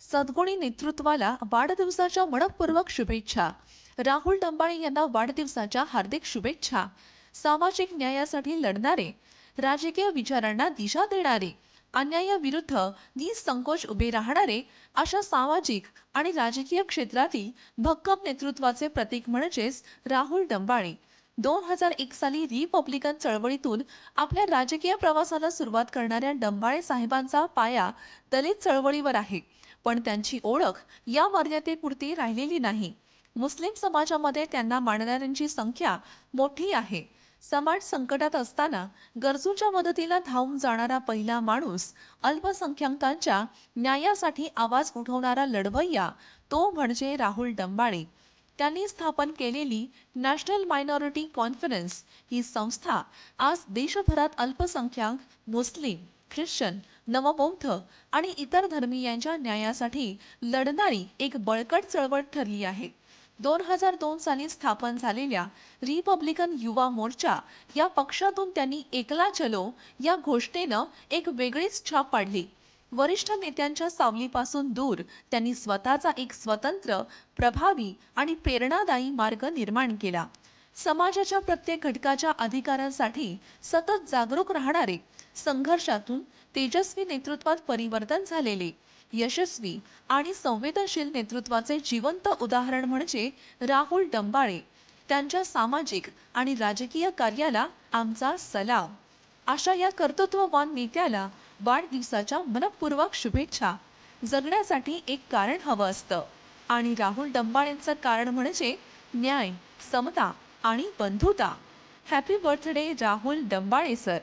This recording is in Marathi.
सद्गुणी नेतृत्वाला वाढदिवसाच्या मनपूर्वक शुभेच्छा. राहुल डंबाळे यांना वाढदिवसाच्या हार्दिक शुभेच्छा. सामाजिक न्यायासाठी लढणारे राजकीय विचारांना दिशा देणारे अन्यायाविरुद्ध निसंकोच उभे राहणारे अशा सामाजिक आणि राजकीय क्षेत्रातील भक्कम नेतृत्वाचे प्रतीक म्हणजेच राहुल डंबाळे. दोन हजार एक साली रिपब्लिकन चळवळीतून आपल्या राजकीय प्रवासाला सुरुवात करणाऱ्या डंबाळे साहेबांचा पाया दलित चळवळीवर आहे. पण त्यांची ओळख या मर्यादेपुरती राहिलेली नाही. मुस्लिम समाजामध्ये त्यांना मानणाऱ्यांची संख्या मोठी आहे. समाज संकटात असताना गरजूच्या मदतीला धावून जाणारा पहिला माणूस अल्पसंख्याकांच्या न्यायासाठी आवाज उठवणारा लढवय्या तो म्हणजे राहुल डंबाळे. त्यांनी स्थापन केलेली नॅशनल मायनॉरिटी कॉन्फरन्स ही संस्था आज देशभरात अल्पसंख्याक मुस्लिम ख्रिश्चन नवबौद्ध आणि इतर धर्मीयांच्या न्यायासाठी लढणारी एक बळकट चळवळ ठरली आहे. दोन हजार दोन साली स्थापन झालेल्या रिपब्लिकन युवा मोर्चा या पक्षातून त्यांनी एकला चलो या घोषणेनं एक वेगळीच छाप पाडली. वरिष्ठ नेत्यांच्या सावलीपासून दूर त्यांनी स्वतःचा एक स्वतंत्र प्रभावी आणि प्रेरणादायी मार्ग निर्माण केला. समाजाच्या प्रत्येक घटकाच्या अधिकारांसाठी सतत जागरूक राहणारे संघर्षातून तेजस्वी नेतृत्वात परिवर्तन झालेले यशस्वी आणि संवेदनशील नेतृत्वाचे जिवंत उदाहरण म्हणजे राहुल डंबाळे. त्यांच्या सामाजिक आणि राजकीय कार्याला आमचा सलाम. अशा या कर्तृत्ववान नेत्याला वाढदिवसाच्या मनपूर्वक शुभेच्छा. जगण्यासाठी एक कारण हवं असतं. आणि राहुल डंबाळेंचं कारण म्हणजे न्याय समता आणि बंधुता. Happy birthday Rahul Dambale sir